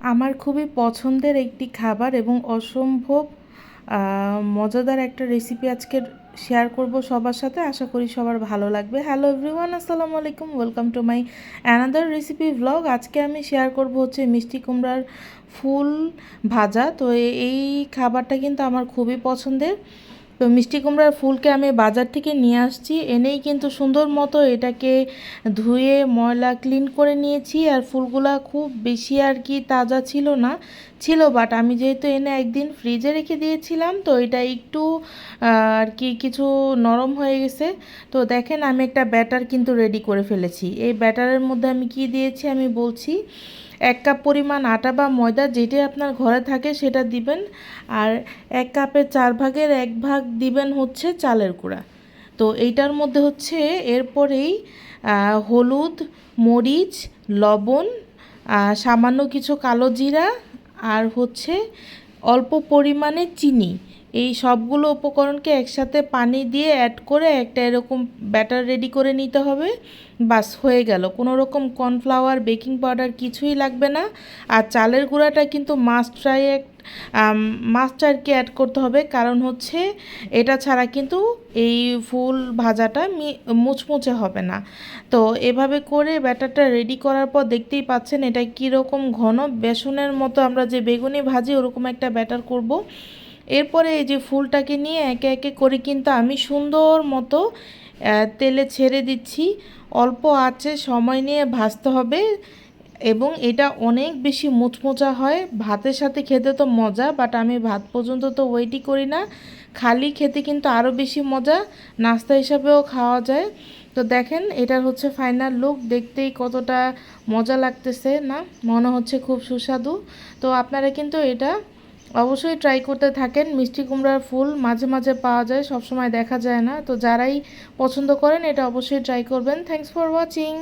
আমার খুবই পছন্দের একটি খাবার এবং অসম্ভব মজাদার একটা রেসিপি আজকে শেয়ার করব সবার সাথে। আশা করি সবার ভালো লাগবে। হ্যালো এভরিওয়ান আসসালামু আলাইকুম। Welcome to my another recipe vlog আজকে আমি শেয়ার করব হচ্ছে মিষ্টি কুমড়ার ফুল ভাজা। তো এই খাবারটা কিন্তু আমার খুবই পছন্দের। তো মিষ্টি কুমড়ার ফুলকে আমি বাজার থেকে নিয়ে আসছি। এনেই কিন্তু সুন্দর মতো এটাকে ধুয়ে, ময়লা ক্লিন করে নিয়েছি আর ফুলগুলা খুব বেশি আর কি তাজা ছিল না, ছিল বাট আমি যেহেতু এনে একদিন ফ্রিজে রেখে দিয়েছিলাম, তো এটা একটু আর কি কিছু নরম হয়ে গেছে। তো দেখেন আমি একটা ব্যাটার কিন্তু রেডি করে ফেলেছি। এই ব্যাটারের মধ্যে আমি কি দিয়েছি আমি বলছি এক কাপ পরিমাণ আটা বা ময়দা যেটি আপনার ঘরে থাকে সেটা দিবেন। আর এক কাপের চার ভাগের এক ভাগ দিবেন হচ্ছে চালের গুঁড়া। তো এইটার মধ্যে হচ্ছে এরপরেই হলুদ, মরিচ, লবণ সামান্য কিছু কালো জিরা আর হচ্ছে অল্প পরিমাণে চিনি। এই সবগুলো উপকরণকে একসাথে পানি দিয়ে অ্যাড করে একটা এরকম ব্যাটার রেডি করে নিতে হবে। বাস, হয়ে গেল। কোনো রকম কর্নফ্লাওয়ার বেকিং পাউডার কিছুই লাগবে না। আর চালের গুঁড়াটা কিন্তু মাস্ট ট্রাই এক মাস্ট আর কি অ্যাড করতে হবে। কারণ হচ্ছে এটা ছাড়া কিন্তু এই ফুল ভাজাটা মুচমুচে হবে না। তো এভাবে করে ব্যাটারটা রেডি করার পর দেখতেই পাচ্ছেন এটা কীরকম ঘন। বেসনের মতো আমরা যে বেগুনি ভাজি ওরকম একটা ব্যাটার করব। এরপরে এই যে ফুলটাকে নিয়ে একে একে করে কিন্তু আমি সুন্দর মতো তেলে ছেড়ে দিচ্ছি। অল্প আছে, সময় নিয়ে ভাজতে হবে এবং এটা অনেক বেশি মুচমোচা হয়। ভাতের সাথে খেতে তো মজা বাট আমি ভাত পর্যন্ত তো ওয়েটই করি না। খালি খেতে কিন্তু আরও বেশি মজা, নাস্তা হিসাবেও খাওয়া যায়। তো দেখেন, এটার হচ্ছে ফাইনাল লুক দেখতেই কতটা মজা লাগতেছে, না? মনে হচ্ছে খুব সুস্বাদু। তো আপনারা কিন্তু এটা অবশ্যই ট্রাই করতে থাকেন। মিষ্টি কুমড়ার ফুল মাঝে মাঝে পাওয়া যায়, সবসময় দেখা যায় না। তো যারাই পছন্দ করেন, এটা অবশ্যই ট্রাই করবেন। Thanks for watching